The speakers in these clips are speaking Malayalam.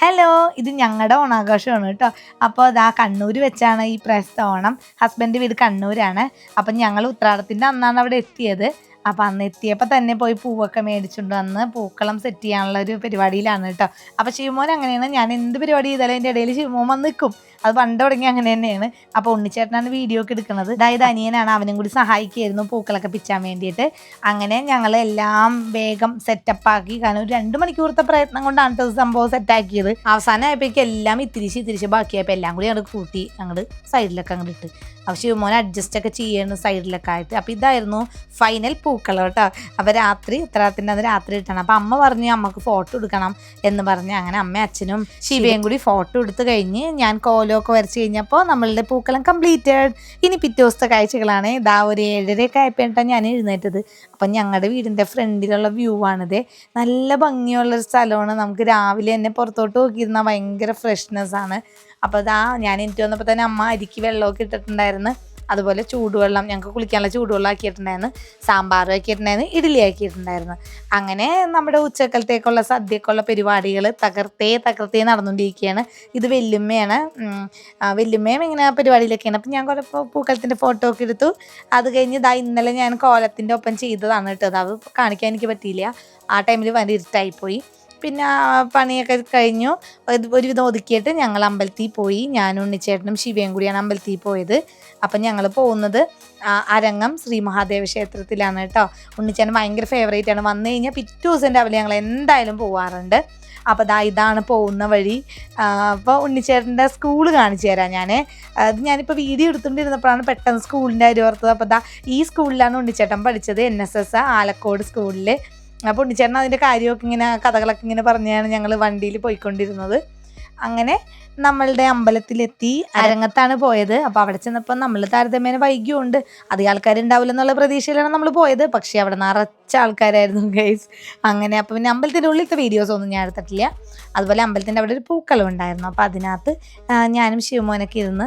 ഹലോ ഇത് ഞങ്ങളുടെ ഓണാഘോഷമാണ് കേട്ടോ. അപ്പോൾ അതാ കണ്ണൂർ വെച്ചാണ് ഈ പ്രാവശ്യത്തെ ഓണം. ഹസ്ബൻഡ് വീട് കണ്ണൂരാണ്. അപ്പം ഞങ്ങൾ ഉത്രാടത്തിന്റെ അന്നാണ് അവിടെ എത്തിയത്. അപ്പം അന്ന് എത്തിയപ്പോൾ തന്നെ പോയി പൂവൊക്കെ മേടിച്ചുകൊണ്ട് വന്ന് പൂക്കളം സെറ്റ് ചെയ്യാനുള്ള ഒരു പരിപാടിയിലാണ് കേട്ടോ. അപ്പോൾ ശിവമോൻ അങ്ങനെയാണ്. ഞാൻ എന്ത് പരിപാടി ചെയ്താലും അതിന്റെ ഇടയിൽ ശിവമോൻ വന്ന് നിൽക്കും അത് പണ്ട് തുടങ്ങി അങ്ങനെ തന്നെയാണ്. അപ്പോൾ ഉണ്ണിച്ചേട്ടനാണ് വീഡിയോ ഒക്കെ എടുക്കുന്നത് അതായത് അനിയനാണ് അവനും കൂടി സഹായിക്കുമായിരുന്നു പൂക്കളൊക്കെ പിച്ചാൻ വേണ്ടിയിട്ട്. അങ്ങനെ ഞങ്ങൾ എല്ലാം വേഗം സെറ്റപ്പ് ആക്കി. കാരണം ഒരു രണ്ട് മണിക്കൂറത്തെ പ്രയത്നം കൊണ്ടാണ് കേട്ടോ സംഭവം സെറ്റാക്കിയത് അവസാനം ആയപ്പോഴേക്കും എല്ലാം ഇത്തിരിച്ച് ഇത്തിരിച്ച് ബാക്കിയായപ്പോൾ എല്ലാം കൂടി അങ്ങോട്ട് കൂട്ടി അങ്ങോട്ട് സൈഡിലൊക്കെ അങ്ങോട്ട് ഇട്ട്. അപ്പോൾ ശിവമോൻ അഡ്ജസ്റ്റ് ഒക്കെ ചെയ്യണം സൈഡിലൊക്കെ ആയിട്ട്. അപ്പോൾ ഇതായിരുന്നു ഫൈനൽ പൂക്കളം കേട്ടോ. അപ്പോൾ രാത്രി ഉത്തരാത്തിന്റെ അന്ന് രാത്രി ഇട്ടാണ്. അപ്പോൾ അമ്മ പറഞ്ഞു അമ്മയ്ക്ക് ഫോട്ടോ എടുക്കണം എന്ന് പറഞ്ഞ്. അങ്ങനെ അമ്മയും അച്ഛനും ശിവയും കൂടി ഫോട്ടോ എടുത്ത് കഴിഞ്ഞ് ഞാൻ കോലമൊക്കെ വരച്ച് കഴിഞ്ഞപ്പോൾ നമ്മളുടെ പൂക്കളം കംപ്ലീറ്റഡ് ഇനി പിറ്റേ ദിവസത്തെ കാഴ്ചകളാണ്. ഇതാ ഒരു ഏഴരയൊക്കെ ആയപ്പോഴാണ് ഞാൻ എഴുന്നേറ്റത്. അപ്പം ഞങ്ങളുടെ വീടിന്റെ ഫ്രണ്ടിലുള്ള വ്യൂ ആണിത്. നല്ല ഭംഗിയുള്ളൊരു സ്ഥലമാണ്. നമുക്ക് രാവിലെ തന്നെ പുറത്തോട്ട് നോക്കിയിരുന്നാൽ ഭയങ്കര ഫ്രഷ്നെസ് ആണ്. അപ്പോൾ അതാ ഞാൻ എനിക്ക് വന്നപ്പോൾ തന്നെ അമ്മ അരിക്ക് വെള്ളമൊക്കെ ഇട്ടിട്ടുണ്ടായിരുന്നു. അതുപോലെ ചൂടുവെള്ളം ഞങ്ങൾക്ക് കുളിക്കാനുള്ള ചൂടുവെള്ളം ആക്കിയിട്ടുണ്ടായിരുന്നു. സാമ്പാർ ആക്കിയിട്ടുണ്ടായിരുന്നു ഇഡ്ഡലി ആക്കിയിട്ടുണ്ടായിരുന്നു. അങ്ങനെ നമ്മുടെ ഉച്ചക്കലത്തേക്കുള്ള സദ്യക്കുള്ള പരിപാടികൾ തകർത്തേ തകർത്തേ നടന്നുകൊണ്ടിരിക്കുകയാണ്. ഇത് വെല്ലുമ്മയാണ് വെല്ലുമ്മയും ഇങ്ങനെ പരിപാടിയിലൊക്കെയാണ്. അപ്പം ഞാൻ കുറേ പൂക്കളത്തിന്റെ ഫോട്ടോ ഒക്കെ എടുത്തു. അത് കഴിഞ്ഞ് ഇതാ ഇന്നലെ ഞാൻ കോലത്തിന്റെ ഒപ്പം ചെയ്തതാണ് കേട്ടോ. അത് കാണിക്കാൻ എനിക്ക് പറ്റിയില്ല. ആ ടൈമിൽ ഭയങ്കര ഇരുട്ടായിപ്പോയി. പിന്നെ പണിയൊക്കെ കഴിഞ്ഞു. ഒരുവിധം ഒതുക്കിയിട്ട് ഞങ്ങൾ അമ്പലത്തിൽ പോയി. ഞാനും ഉണ്ണിച്ചേട്ടനും ശിവയും കൂടിയാണ് അമ്പലത്തിൽ പോയത്. അപ്പം ഞങ്ങൾ പോകുന്നത് അരങ്ങം ശ്രീ മഹാദേവ ക്ഷേത്രത്തിലാണ് കേട്ടോ. ഉണ്ണിച്ചേട്ടൻ ഭയങ്കര ഫേവറേറ്റ് ആണ്. വന്നു കഴിഞ്ഞാൽ പിറ്റേ ദിവസം രാവിലെ ഞങ്ങൾ എന്തായാലും പോവാറുണ്ട്. അപ്പോൾ ദാ ഇതാണ് പോകുന്ന വഴി. അപ്പോൾ ഉണ്ണിച്ചേട്ടന്റെ സ്കൂൾ കാണിച്ചു തരാം ഞാൻ അത് ഞാനിപ്പോൾ വീഡിയോ എടുത്തുകൊണ്ടിരുന്നപ്പോഴാണ് പെട്ടെന്ന് സ്കൂളിന്റെ കാര്യം ഓർത്തത് അപ്പോൾ ദാ ഈ സ്കൂളിലാണ് ഉണ്ണിച്ചേട്ടൻ പഠിച്ചത് എൻ എസ് എസ് ആലക്കോട് സ്കൂളിൽ അപ്പോൾ ഉണ്ണിച്ചേട്ടൻ അതിന്റെ കാര്യമൊക്കെ ഇങ്ങനെ കഥകളൊക്കെ ഇങ്ങനെ പറഞ്ഞാണ് ഞങ്ങൾ വണ്ടിയിൽ പോയിക്കൊണ്ടിരുന്നത്. അങ്ങനെ നമ്മളുടെ അമ്പലത്തിലെത്തി അരങ്ങത്താണ് പോയത്. അപ്പോൾ അവിടെ ചെന്നപ്പോൾ നമ്മൾ താരതമ്യേന വൈകിയുണ്ട്. അധികം ആൾക്കാരുണ്ടാവില്ല എന്നുള്ള പ്രതീക്ഷയിലാണ് നമ്മൾ പോയത്. പക്ഷേ അവിടെ നിറച്ച ആൾക്കാരായിരുന്നു ഗൈസ് അങ്ങനെ അപ്പോൾ പിന്നെ അമ്പലത്തിന്റെ ഉള്ളിലത്തെ വീഡിയോസ് ഒന്നും ഞാൻ എടുത്തിട്ടില്ല. അതുപോലെ അമ്പലത്തിന്റെ അവിടെ ഒരു പൂക്കളം ഉണ്ടായിരുന്നു. അപ്പോൾ അതിനകത്ത് ഞാനും ശിവമോനൊക്കെ ഇരുന്ന്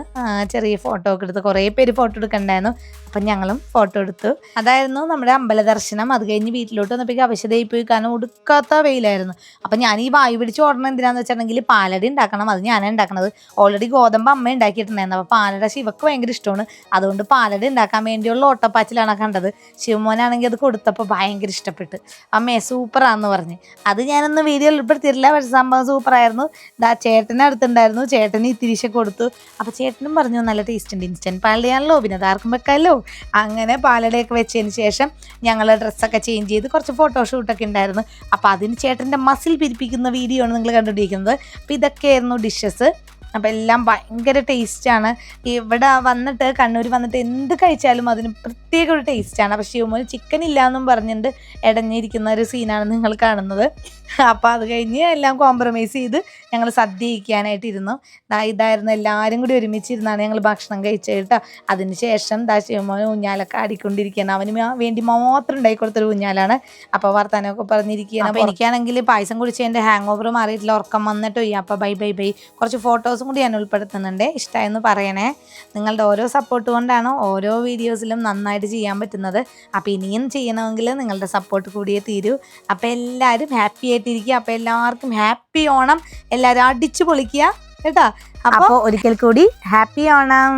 ചെറിയ ഫോട്ടോ ഒക്കെ എടുത്ത് കുറേ പേര് ഫോട്ടോ എടുക്കണ്ടായിരുന്നു. അപ്പം ഞങ്ങളും ഫോട്ടോ എടുത്തു. അതായിരുന്നു നമ്മുടെ അമ്പല ദർശനം അത് കഴിഞ്ഞ് വീട്ടിലോട്ട് വന്നപ്പോഴേക്കും അവശതയായി പോയി കാരണം ഉടുക്കാത്ത വെയിലായിരുന്നു. അപ്പം ഞാൻ ഈ വായു പിടിച്ച് ഓടണം എന്തിനാന്ന് വെച്ചിട്ടുണ്ടെങ്കിൽ പാലട ഉണ്ടാക്കണം. അത് ഞാനാണ് ഉണ്ടാക്കണത്. ഓൾറെഡി ഗോതമ്പ് അമ്മ ഉണ്ടാക്കിയിട്ടുണ്ടായിരുന്നു. അപ്പോൾ പാലട ശിവക്ക് ഭയങ്കര ഇഷ്ടമാണ്. അതുകൊണ്ട് പാലട ഉണ്ടാക്കാൻ വേണ്ടിയുള്ള ഓട്ടപ്പാച്ചിലാണ് കണ്ടത്. ശിവമോനാണെങ്കിൽ അത് കൊടുത്തപ്പോൾ ഭയങ്കര ഇഷ്ടപ്പെട്ട്. അമ്മേ സൂപ്പറാന്ന് പറഞ്ഞ്. അത് ഞാനൊന്ന് വീഡിയോ ഉൾപ്പെടുത്തിയിട്ടില്ല. പക്ഷെ സംഭവം സൂപ്പറായിരുന്നു. ദാ ചേട്ടനെ അടുത്തുണ്ടായിരുന്നു. ചേട്ടന് ഇത്തിരിശ കൊടുത്തു. അപ്പോൾ ചേട്ടനും പറഞ്ഞു നല്ല ടേസ്റ്റ് ഉണ്ട്. ഇൻസ്റ്റന്റ് പാലടയാണല്ലോ. പിന്നെ അതാർക്കും വെക്കാമല്ലോ അങ്ങനെ പാലടയൊക്കെ വെച്ചതിന് ശേഷം ഞങ്ങൾ ഡ്രസ്സൊക്കെ ചേഞ്ച് ചെയ്ത് കുറച്ച് ഫോട്ടോഷൂട്ടൊക്കെ ഉണ്ടായിരുന്നു. അപ്പോൾ അതിന് ചേട്ടന്റെ മസിൽ പിരിപ്പിക്കുന്ന വീഡിയോ ആണ് നിങ്ങൾ കണ്ടുപിടിക്കുന്നത് അപ്പോൾ ഇതൊക്കെയായിരുന്നു ഡിഷസ് അപ്പോൾ എല്ലാം ഭയങ്കര ടേസ്റ്റാണ് ഇവിടെ വന്നിട്ട് കണ്ണൂർ വന്നിട്ട് എന്ത് കഴിച്ചാലും അതിന് പ്രത്യേക ഒരു ടേസ്റ്റാണ് അപ്പോൾ ഇവമോന് ചിക്കൻ ഇല്ല എന്നും പറഞ്ഞിട്ട് ഇടഞ്ഞിരിക്കുന്ന ഒരു സീനാണ് നിങ്ങൾ കാണുന്നത്. അപ്പോൾ അത് കഴിഞ്ഞ് എല്ലാം കോംപ്രമൈസ് ചെയ്ത് ഞങ്ങൾ സദ്യ ദാ ഇതായിരുന്നു എല്ലാവരും കൂടി ഒരുമിച്ചിരുന്നാണ് ഞങ്ങൾ ഭക്ഷണം കഴിച്ചത് കേട്ടോ. അതിന് ശേഷം ദാ ശിവമോൻ ഊഞ്ഞാലൊക്കെ ആടിക്കൊണ്ടിരിക്കുകയാണ്. അവന് വേണ്ടി മാത്രം ഉണ്ടായി കൊടുത്തൊരു ഊഞ്ഞാലാണ്. അപ്പോൾ വർത്താനമൊക്കെ പറഞ്ഞിരിക്കുകയാണ്. അപ്പോൾ എനിക്കാണെങ്കിൽ പായസം കുടിച്ചതിന്റെ ഹാങ് ഓവർ മാറിയിട്ടില്ല. ഉറക്കം വന്നിട്ടോ ഈ അപ്പോൾ ബൈ ബൈ ബൈ കുറച്ച് ഫോട്ടോസും കൂടി ഞാൻ ഉൾപ്പെടുത്തുന്നുണ്ട്. ഇഷ്ടമായെന്ന് പറയണേ. നിങ്ങളുടെ ഓരോ സപ്പോർട്ട് കൊണ്ടാണ് ഓരോ വീഡിയോസിലും നന്നായിട്ട് ചെയ്യാൻ പറ്റുന്നത്. അപ്പോൾ ഇനിയും ചെയ്യണമെങ്കിൽ നിങ്ങളുടെ സപ്പോർട്ട് കൂടിയേ തീരൂ. അപ്പോൾ എല്ലാവരും ഹാപ്പി ആയിട്ടിരിക്കുക. അപ്പോൾ എല്ലാവർക്കും ഹാപ്പി ഓണം. എല്ലാവരും അടിച്ചു പൊളിക്കുക. കേട്ടോ? അപ്പോൾ ഒരിക്കൽ കൂടി ഹാപ്പി ഓണം.